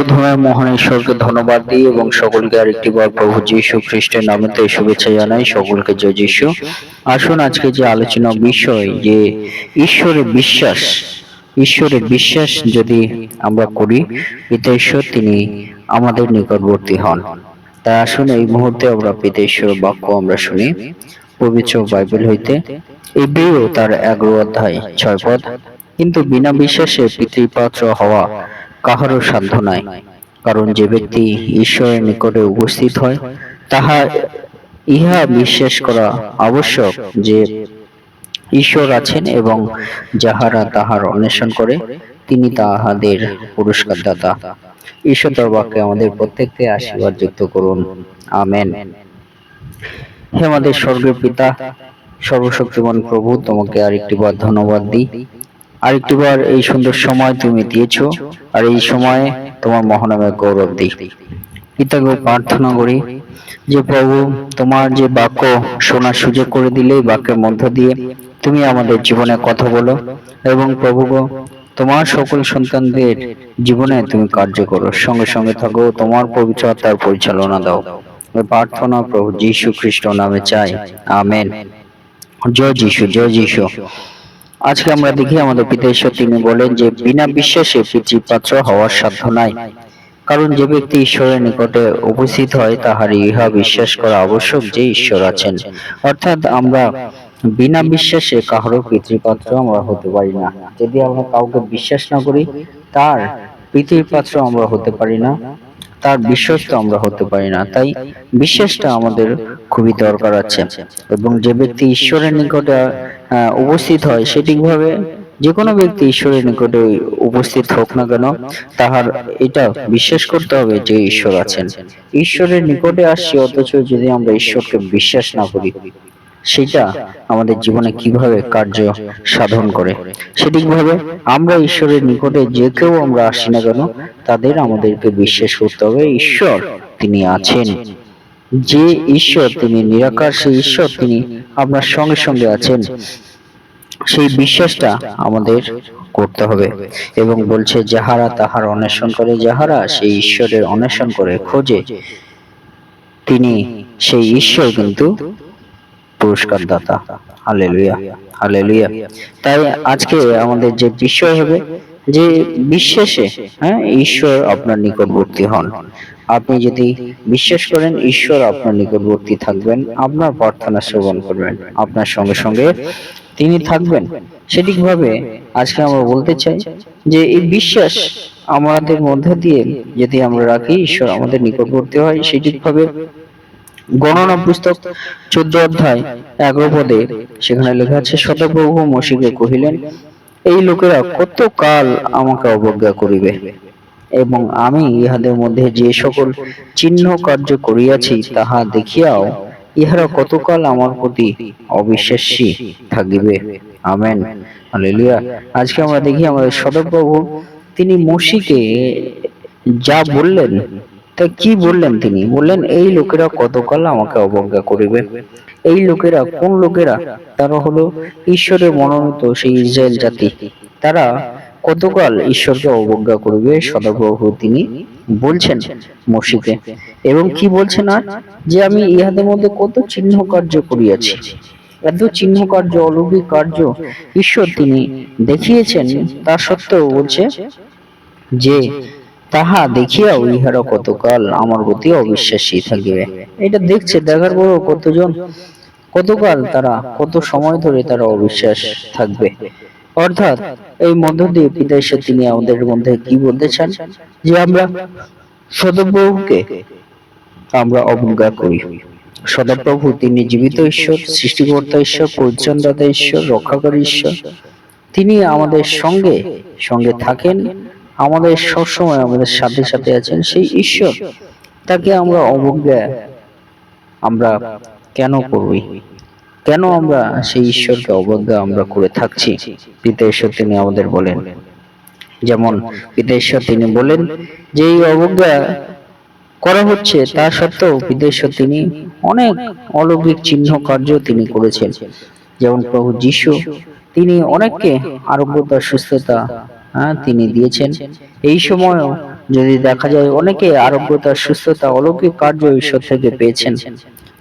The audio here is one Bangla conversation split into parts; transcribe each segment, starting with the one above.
সর্বধর্মের মহান ঈশ্বরকে ধন্যবাদ দিই এবং সকলকে আরেকটি বার প্রভু যীশু খ্রিস্টের নামেতে শুভেচ্ছা জানাই। সকলকে জয় যীশু। আসুন আজকে যে আলোচনা বিষয় যে ঈশ্বরের বিশ্বাস ঈশ্বরের বিশ্বাস যদি আমরা করি, পিতা ঈশ্বর তিনি আমাদের নিকটবর্তী হন। তাই আসুন এই মুহূর্তে আমরা পিতা ঈশ্বরের বাক্য আমরা শুনি। পবিত্র বাইবেল হইতে এই বেও তার এগারো অধ্যায় ছয় পদ। কিন্তু বিনা বিশ্বাসে পিতৃপাত্র হওয়া কাহারও সাধ্য নাই। কারণ যে ব্যক্তি ঈশ্বরের নিকটে উপস্থিত হয়, তাহা ইহা বিশ্বাস করা আবশ্যক যে ঈশ্বর আছেন এবং যাহারা তাহার অন্বেষণ করে, তিনি তাহাদের পুরস্কার দাতা ঈশ্বর বাক্যে আমাদের প্রত্যেককে আশীর্বাদ যুক্ত করুন। আমেন। হে আমাদের স্বর্গের পিতা, সর্বশক্তিমান প্রভু, তোমাকে আরেকটি বার ধন্যবাদ দিই। আরেকটি বার এই সুন্দর সময় তুমি দিয়েছ, আর এই সময়ে তোমার মহানামে গৌরব দিই। পিতাকে প্রার্থনা করি যে প্রভু, তোমার যে বাক্য শোনার সুযোগ করে দিলে বাক্যের মধ্য দিয়ে তুমি আমাদের জীবনে কথা বলো এবং প্রভু তোমার সকল সন্তানদের জীবনে তুমি কার্য করো। সঙ্গে সঙ্গে থাকো, তোমার পবিত্র আত্মার পরিচালনা দাও। প্রার্থনা প্রভু যীশু খ্রিস্ট নামে চাই। আমেন। জয় যীশু, জয় যিশু। আজকে আমরা দেখি আমাদের পিতা ঈশ্বর তিনি বলেন যে, বিনা বিশ্বাসে পিতৃপাত্র হওয়ার সাধ্য নাই। কারণ যে ব্যক্তি ঈশ্বরের নিকটে উপস্থিত হয়, তাহার ইহা বিশ্বাস করা আবশ্যক যে ঈশ্বর আছেন। অর্থাৎ আমরা বিনা বিশ্বাসে কাহারও পিতৃপাত্র আমরা হতে পারি না। যদি আমরা কাউকে বিশ্বাস না করি, তার পিতৃপাত্র আমরা হতে পারি না, তার বিশ্বস্ত আমরা হতে পারি না। তাই বিশ্বাসটা আমাদের খুবই দরকার আছে। এবং যে ব্যক্তি ঈশ্বরের নিকটে উপস্থিত হয়। সঠিকভাবে যে কোনো ব্যক্তি ঈশ্বরের নিকটে উপস্থিত হোক না কেন, তাহার এটা বিশ্বাস করতে হবে যে ঈশ্বর আছেন। ঈশ্বরের নিকটে আসছি অথচ যদি আমরা ঈশ্বরকে বিশ্বাস না করি, সেটা আমাদের জীবনে কীভাবে কার্য সাধন করে? সঠিকভাবে আমরা ঈশ্বরের নিকটে যে কেউ আমরা আসি না কেন, তাদের আমাদেরকে বিশ্বাস করতে হবে, ঈশ্বর তিনি আছেন। যে ঈশ্বর তিনি, নিরাকার সেই ঈশ্বর তিনি আপনার সঙ্গে সঙ্গে আছেন। সেই বিশ্বাসটা আমাদের করতে হবে এবং বলছে, যাহারা তাহার অন্বেষণ করে, যাহারা সেই ঈশ্বরের অন্বেষণ করে খোঁজে, তিনি সেই ঈশ্বর কিন্তু পুরস্কার দাতা হালেলুয়া হালেলুয়া। তাই আজকে আমাদের যে বিষয় হবে, যে বিশ্বাসে হ্যাঁ ঈশ্বর আপনার নিকটবর্তী হন। আপনি যদি বিশ্বাস করেন ঈশ্বর আপনার নিকটবর্তী থাকবেন, আপনার প্রার্থনা শ্রবণ করবেন। আপনার সঙ্গে সঙ্গে তিনি থাকবেন। সঠিকভাবে আজকে আমরা বলতে চাই যে এই বিশ্বাস আমাদের মধ্যে দিয়ে যদি আমরা রাখি, ঈশ্বর আমাদের নিকটবর্তী হয় সঠিকভাবে গণনা পুস্তক চোদ্দ অধ্যায় এগারো পদে সেখানে লেখা আছে, সদাপ্রভু মসিকে কহিলেন, এই লোকেরা কত কাল আমাকে অবজ্ঞা করিবে? এবং আমি ইহাদের মধ্যে যে সকল চিহ্ন কার্য করিয়াছি, তাহা দেখিয়াও ইহারা কতকাল আমার প্রতি অবিশ্বাসী থাকিবে। আমেন। হালেলুয়া। আজকে আমরা দেখি আমাদের সদপ্রভু, তিনি মসিকে যা বললেন, তা কি বললেন তিনি? বললেন, এই লোকেরা কতকাল আমাকে অবজ্ঞা করিবে? এই লোকেরা, কোন লোকেরা? তারা হলো ঈশ্বরের মনোনীত সেই ইসরায়েল জাতি। তারা কতকাল ঈশ্বরকে অবজ্ঞা করবে সদাপ্রভু তিনি বলছেন মসিকে। এবং কি বলছেন আর? যে আমি ইহাদের মধ্যে কত চিহ্ন কার্য করিয়াছি। এত চিহ্ন কার্য, অলৌকিক কার্য ঈশ্বর তিনি দেখিয়েছেন, তা সত্ত্বেও বলছে যে, তাহা দেখিয়াও ইহারা কতকাল আমার প্রতি অবিশ্বাসী থাকিবে। এটা দেখছে, দেখার পরও কতজন, কতকাল তারা, কত সময় ধরে তারা অবিশ্বাস থাকবে। অর্থাৎ এই মধ্য দিয়ে পিতা ঈশ্বর তিনি আমাদের মধ্যে কি বলতে চান? যে আমরা সদপ্রভুকে আমরা অবজ্ঞা করি। সদাপ্রভু তিনি জীবিত ঈশ্বর, সৃষ্টিকর্তা ঈশ্বর পরিত্রাণদাতা ঈশ্বর, রক্ষাকারী ঈশ্বর। তিনি আমাদের সঙ্গে সঙ্গে থাকেন। আমাদের সবসময় আমাদের সাথে সাথে আছেন সেই ঈশ্বর। তাকে আমরা অবজ্ঞা আমরা কেন করবই? কেন আমরা সেই ঈশ্বরকে অবজ্ঞা আমরা করে থাকছি? পিতা ঈশ্বর তিনি আমাদের বলেন। যেমন পিতা ঈশ্বর তিনি বলেন যে এই অবজ্ঞা করা হচ্ছে তা সত্ত্বেও পিতা ঈশ্বর তিনি অনেক অলৌকিক চিহ্ন কার্য তিনি করেছেন। যেমন প্রভু যিশু তিনি অনেককে আরোগ্যতা সুস্থতা হ্যাঁ তিনি দিয়েছেন। এই সময়ও যদি দেখা যায় অনেকে আরোগ্যতা সুস্থতা অলৌকিক কার্য ঈশ্বর থেকে পেয়েছেন।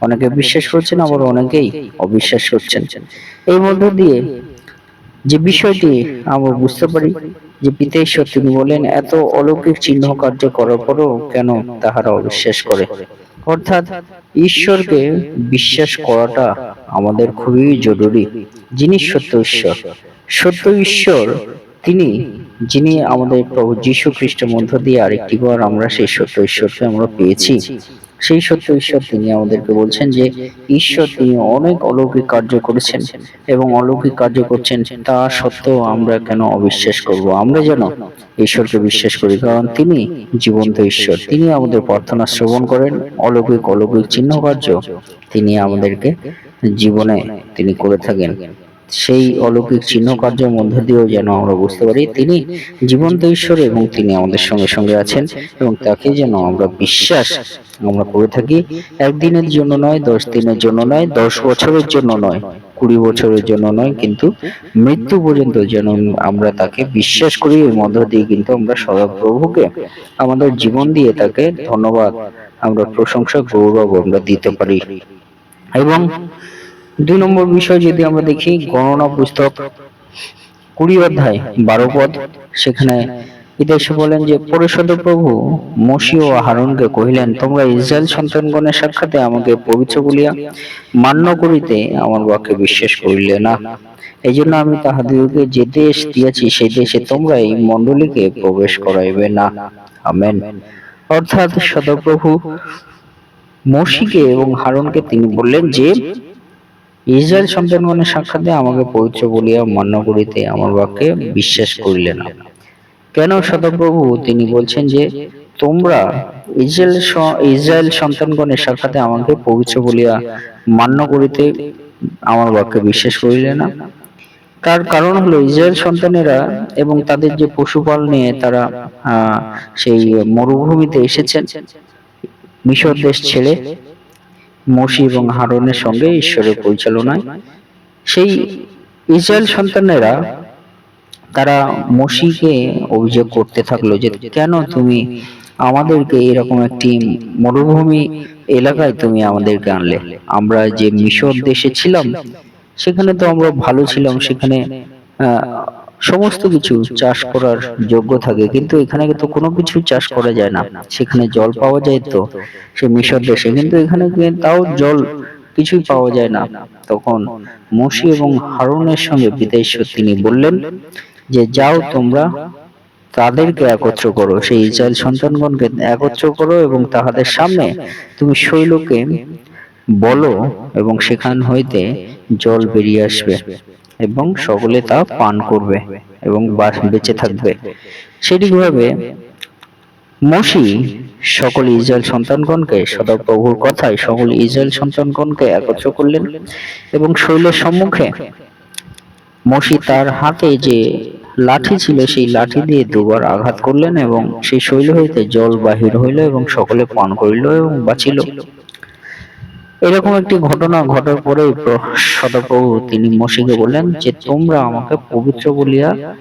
অনেকে বিশ্বাস করছেন, আবার অনেকেই অবিশ্বাস করছেন। এই মধ্য দিয়ে যে বিষয়টি আমরা বুঝতে পারি যে পিতা ঈশ্বর তিনি বলেন, এত অলৌকিক চিহ্ন কার্য করার পরও কেন তাহারা অবিশ্বাস করে? অর্থাৎ ঈশ্বরকে বিশ্বাস করাটা আমাদের খুবই জরুরি, যিনি সত্য ঈশ্বর। সত্য ঈশ্বর তিনি, যিনি আমাদের প্রভু যীশু খ্রিস্টের মধ্য দিয়ে আরেকটি বার আমরা সেই সত্য ঈশ্বরকে আমরা পেয়েছি। সেই সত্য ঈশ্বর তিনি আমাদেরকে বলছেন যে ঈশ্বর তিনি অনেক অলৌকিক কার্য করেছেন এবং অলৌকিক কার্য করছেন, তা সত্ত্বেও আমরা কেন অবিশ্বাস করব? আমরা যেন ঈশ্বরকে বিশ্বাস করি, কারণ তিনি জীবন্ত ঈশ্বর। তিনি আমাদের প্রার্থনা শ্রবণ করেন, অলৌকিক অলৌকিক চিহ্ন কার্য তিনি আমাদেরকে জীবনে তিনি করে থাকেন। সেই অলৌকিক চিহ্ন কার্যের মধ্য দিয়েও যেন আমরা বুঝতে পারি তিনি জীবন্ত ঈশ্বর এবং তিনি আমাদের সঙ্গে সঙ্গে আছেন এবং তাকে যেন আমরা বিশ্বাস আমরা করে থাকি। একদিনের জন্য নয়, দশ দিনের জন্য নয়, দশ বছরের জন্য নয়, কুড়ি বছরের জন্য নয়, কিন্তু মৃত্যু পর্যন্ত যেন আমরা তাকে বিশ্বাস করি, এর মধ্য দিয়ে কিন্তু আমরা সদাপ্রভুকে আমাদের জীবন দিয়ে তাকে ধন্যবাদ, আমরা প্রশংসা, গৌরব আমরা দিতে পারি। এবং দুই নম্বর বিষয় যদি আমরা দেখি, গণনা পুস্তক কুড়ি অধ্যায় বারো পদ, সেখানে ইতিহাসে বলেন যে, পরিষদ প্রভু মসি ও হারুনকে কহিলেন, তোমরা ইসরায়েল সন্তানগণের সাক্ষাতে আমাকে পবিত্র বলিয়া মান্য করিতে আমার বাক্যে বিশ্বাস করিলে না। এই জন্য আমি তাহাদিগকে যে দেশ দিয়েছি সেই দেশে তোমরা এই মণ্ডলীকে প্রবেশ করাইবে না। আমেন। অর্থাৎ সদপ্রভু মসিকে এবং হারুনকে তিনি বললেন যে ইসরায়েল সন্তানগণের সাক্ষাতে আমাকে পবিত্র বলিয়া মান্য করিতে আমার বাক্যে বিশ্বাস করিলে না। কেন সদাপ্রভু? তিনি বলছেন যে, তোমরা ইসরায়েল ইসরায়েল সন্তানগণের সাক্ষাতে আমাকে পবিত্র বলিয়া মান্য করিতে আমার বাক্যে বিশ্বাস করিলে না। তার কারণ হলো ইসরায়েল সন্তানেরা এবং তাদের যে পশুপাল নিয়ে তারা সেই মরুভূমিতে এসেছেন, মিশর দেশ ছেড়ে মসি এবং হারনের সঙ্গে ঈশ্বরের পরিচালনায়। সেই ইসরায়েল সন্তানেরা, তারা মসিকে অভিযোগ করতে থাকল যে, কেন তুমি আমাদেরকে এরকম একটি মরুভূমি এলাকায় তুমি আমাদেরকে আনলে? আমরা যে মিশর দেশে ছিলাম, সেখানে তো আমরা ভালো ছিলাম, সেখানে সমস্ত কিছু চাষ করার যোগ্য থাকে কিন্তু এখানে তো কোনো কিছু চাষ করা যায় না। সেখানে জল পাওয়া যায় তো সে মিশর দেশে কিন্তু এখানে তাও জল কিছুই পাওয়া যায় না। তখন মসি এবং হারুনের সঙ্গে বিদেশ্বর তিনি বললেন যে যাও তোমরা তাদেরকে একত্র করো সেই ইসরায়েল সন্তানগণকে একত্র করো এবং তাহাদের সামনে তুমি শৈলকে বলো এবং সেখান হইতে জল বেরিয়ে আসবে। এবং সকলে তা পান করবে এবং বা- বেঁচে থাকবে। সেটিভাবে মসি সকল ইসরায়েল সন্তানগণকে সদাপ্রভুর কথায় সকল ইসরায়েল সন্তানগণকে একত্র করলেন এবং শৈলের সম্মুখে মসি তার হাতে যে লাঠি ছিল সেই লাঠি দিয়ে দুবার আঘাত করলেন এবং সেই শৈল হইতে জল বাহির হইল এবং সকলে পান করিল এবং বাঁচিল। এরকম একটি ঘটনা ঘটার পরে সদাপ্রভু তিনি মসিকে বললেন যে, তোমরা আমাকে পবিত্র বলিয়া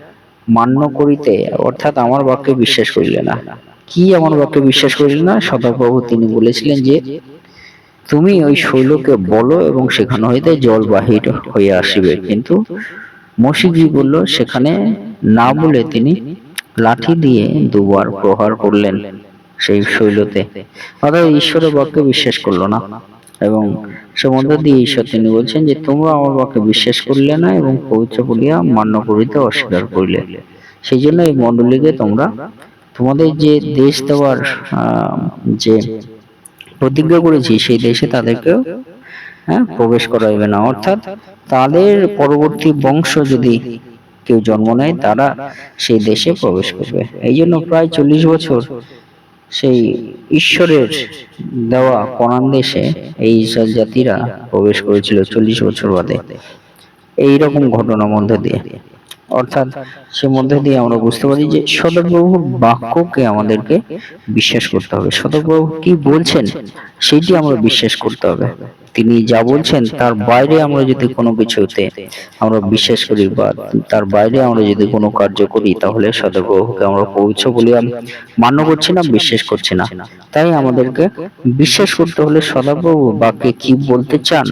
মান্য করিতে অর্থাৎ আমার বাক্যে বিশ্বাস করিলে না। কি আমার বাক্যে বিশ্বাস করিলে না? সদাপ্রভু তিনি বলেছিলেন যে, তুমি ওই শৈলকে বলো এবং সেখানে হইতে জল বাহির হইয়া আসিবে। কিন্তু মসিজি বলল, সেখানে না বলে তিনি লাঠি দিয়ে দুবার প্রহার করলেন সেই শৈলতে। অর্থাৎ ঈশ্বরের বাক্যে বিশ্বাস করল না। এবং সে মধ্য দিয়ে ঈশ্বর তিনি বলছেন যে, তোমরা আমার বাক্যে বিশ্বাস করলে না এবং পবিত্র বলিয়া মান্য করিতে অস্বীকার করিলে। সেই জন্য এই মণ্ডলীকে তোমরা তোমাদের যে দেশ দেওয়ার যে প্রতিজ্ঞা করেছি, সেই দেশে তাদেরকেও হ্যাঁ প্রবেশ করাইবে না। অর্থাৎ তাদের পরবর্তী বংশ যদি কেউ জন্ম নেয়, তারা সেই দেশে প্রবেশ করবে। এই জন্য প্রায় চল্লিশ বছর সেই ঈশ্বরের দেওয়া কনান দেশে এই ইসরায়েল জাতিরা প্রবেশ করেছিল চল্লিশ বছর বাদে। এই রকম ঘটনার মধ্যে দিয়ে। অর্থাৎ সে মধ্যে দিয়ে আমরা বুঝতে পারি যে সদপ্রভুর বাক্যকে আমাদেরকে বিশ্বাস করতে হবে। সদপ্রভু কি বলছেন, সেটি আমরা বিশ্বাস করতে হবে। তিনি যা বলছেন তার বাইরে আমরা যদি কোনো কিছুতে আমরা বিশ্বাস করি বা তার বাইরে আমরা যদি কোনো কার্য করি তাহলে সদাপ্রভুকে আমরা পবিত্র বলে আম- মান্য করছি না বিশ্বাস করছি না। তাই আমাদেরকে বিশ্বাস করতে হলে সদাপ্রভু বাক্যে কি বলতে চান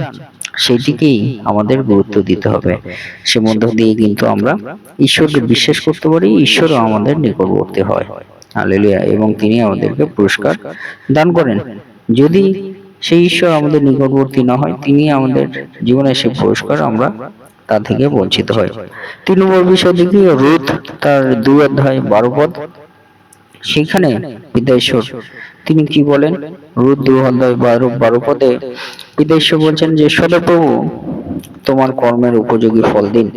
সেদিকেই আমাদের গুরুত্ব দিতে হবে। সে মধ্য দিয়ে কিন্তু আমরা ঈশ্বরকে বিশ্বাস করতে পারি ঈশ্বরও আমাদের নিকটবর্তী হয়। হালেলুয়া এবং তিনি আমাদেরকে পুরস্কার দান করেন। যদি সেই ঈশ্বর আমাদের নিকটবর্তী না হয়, তিনি আমাদের জীবনে সেই পুরস্কার আমরা তা থেকে বঞ্চিত হয়। তিন নম্বর বিষয় দেখি রুথ তার দুই অধ্যায় বারো পদ। সেখানে বিদ্যাশ্বর, তিনি কি বলেন? রুদ দু অধ্যায় বারো বারো পদে বিদ্যাশ্বর বলছেন যে, সদাপ্রভু, তোমার কর্মের উপযোগী ফল দিন।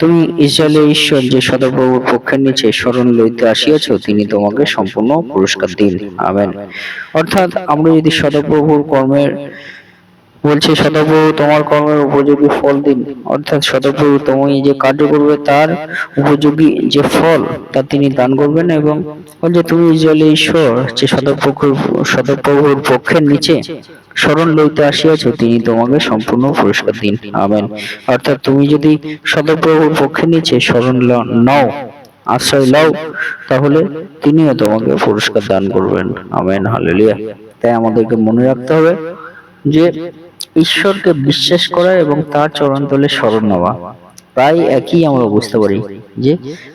তুমি ইসরায়েলের ঈশ্বর যে সদাপ্রভুর পক্ষের নিচে স্মরণ লইতে আসিয়াছ, তিনি তোমাকে সম্পূর্ণ পুরস্কার দিন। আমেন। অর্থাৎ আমরা যদি সদাপ্রভুর কর্মের, বলছে সদাপ্রভু তোমার কর্মের উপযোগী ফল দিন। অর্থাৎ সদাপ্রভু তুমি যে কার্য করবে, তার উপযোগী যে ফল, তা তিনি দান করবেন এবং বলছে, তুমি ইসরায়েলের ঈশ্বর যে সদাপ্রভুর সদাপ্রভুর পক্ষের নিচে স্মরণ লইতে আসিয়াছ, তিনি তোমাকে সম্পূর্ণ পুরস্কার দিন। আমেন। অর্থাৎ তুমি যদি সদাপ্রভুর পক্ষে নিচে স্মরণ নাও, আশ্রয় লাও, তাহলে তিনিও তোমাকে পুরস্কার দান করবেন। আমেন। হালেলুয়া। তাই আমাদেরকে মনে রাখতে হবে যে ঈশ্বরকে বিশ্বাস করা এবং তার চরণতলে স্মরণ নেওয়া, প্রায় একই আমরা বুঝতে পারি যে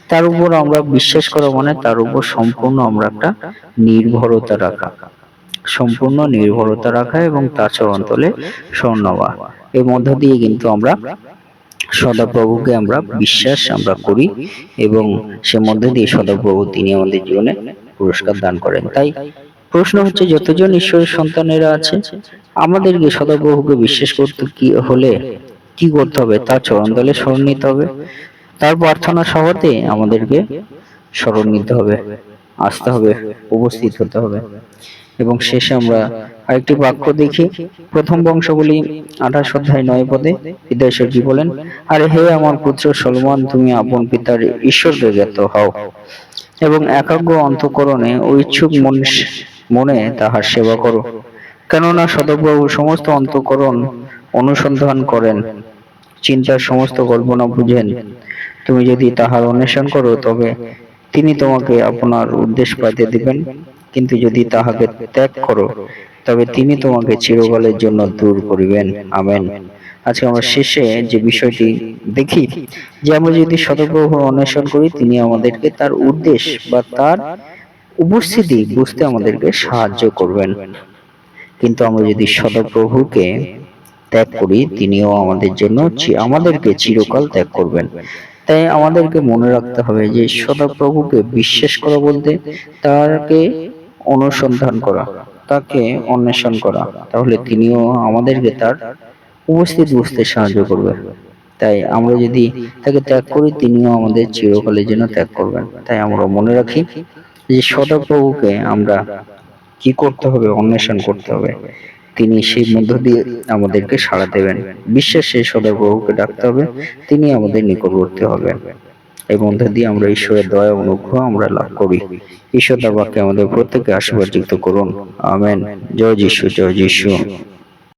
তার উপর আমরা বিশ্বাস করা মানে তার উপর সম্পূর্ণ আমরা একটা নির্ভরতা রাখা। সম্পূর্ণ নির্ভরতা রাখা এবং তার চরণতলে স্মরণ নেওয়া এর মধ্য দিয়ে কিন্তু আমরা সদাপ্রভুকে আমরা বিশ্বাস আমরা করি এবং সে মধ্যে দিয়ে সদাপ্রভু তিনি আমাদের জীবনে পুরস্কার দান করেন। তাই প্রশ্ন হচ্ছে, যতজন ঈশ্বরের সন্তানেরা আছে, আমাদেরকে সদাপ্রভুকে বিশ্বাস করতে কি হলে কি করতে হবে? তার চরণ দলে স্মরণ নিতে হবে। তার প্রার্থনা সভাতে আমাদেরকে স্মরণ নিতে হবে, আসতে হবে, উপস্থিত হতে হবে। এবং শেষে আমরা আরেকটি বাক্য দেখি। প্রথম বংশগুলি আঠাশ অধ্যায় নয় পদে বিদ্যাশ্বর বলেন, আরে হে আমার পুত্র সলমান, তুমি আপন পিতার ঈশ্বরকে জ্ঞাত হও এবং একাগ্র অন্তকরণে ও ইচ্ছুক মনে তাহার সেবা করো। কেননা সদপ্রভু সমস্ত অন্তকরণ অনুসন্ধান করেন, চিন্তার সমস্ত কল্পনা বুঝেন। তুমি যদি তাহার অন্বেষণ করো, তবে তিনি তোমাকে আপনার উদ্দেশ্য পাইতে দিবেন। কিন্তু যদি তাহাকে ত্যাগ করো, তবে তিনি তোমাকে চিরকালের জন্য দূর করিবেন। আমেন। আজকে আমরা শেষে যে বিষয়টি দেখি, যে আমরা যদি সতপ্রভু অন্বেষণ করি, তিনি আমাদেরকে তার উদ্দেশ্য বা তার উপস্থিতি বুঝতে আমাদেরকে সাহায্য করবেন। কিন্তু আমরা যদি সদপ্রভুকে ত্যাগ করি, তিনিও আমাদের জন্য আমাদেরকে চিরকাল ত্যাগ করবেন। তাই আমাদেরকে মনে রাখতে হবে যে সদাপ্রভুকে বিশ্বাস করা বলতে তাকে অনুসন্ধান করা, তাকে অন্বেষণ করা। তাহলে তিনিও আমাদেরকে তার উপস্থিত বুঝতে সাহায্য করবে তাই আমরা যদি তাকে ত্যাগ করি, তিনিও আমাদের চিরকালের জন্য ত্যাগ করবেন। তাই আমরা মনে রাখি যে সদাপ্রভুকে আমরা কি করতে হবে, অন্বেষণ করতে হবে। তিনি সেই মধ্য দিয়ে আমাদেরকে সাড়া দেবেন। বিশ্বাসে সদাপ্রভুকে ডাকতে হবে, তিনি আমাদের নিকটবর্তী হবেন। এই মধ্য দিয়ে আমরা ঈশ্বরের দয়া অনুগ্রহ আমরা লাভ করি। ঈশ্বর বাক্যে আমাদের প্রত্যেককে আশীর্বাদ যুক্ত করুন। আমেন। জয় যিশু জয় যিশু।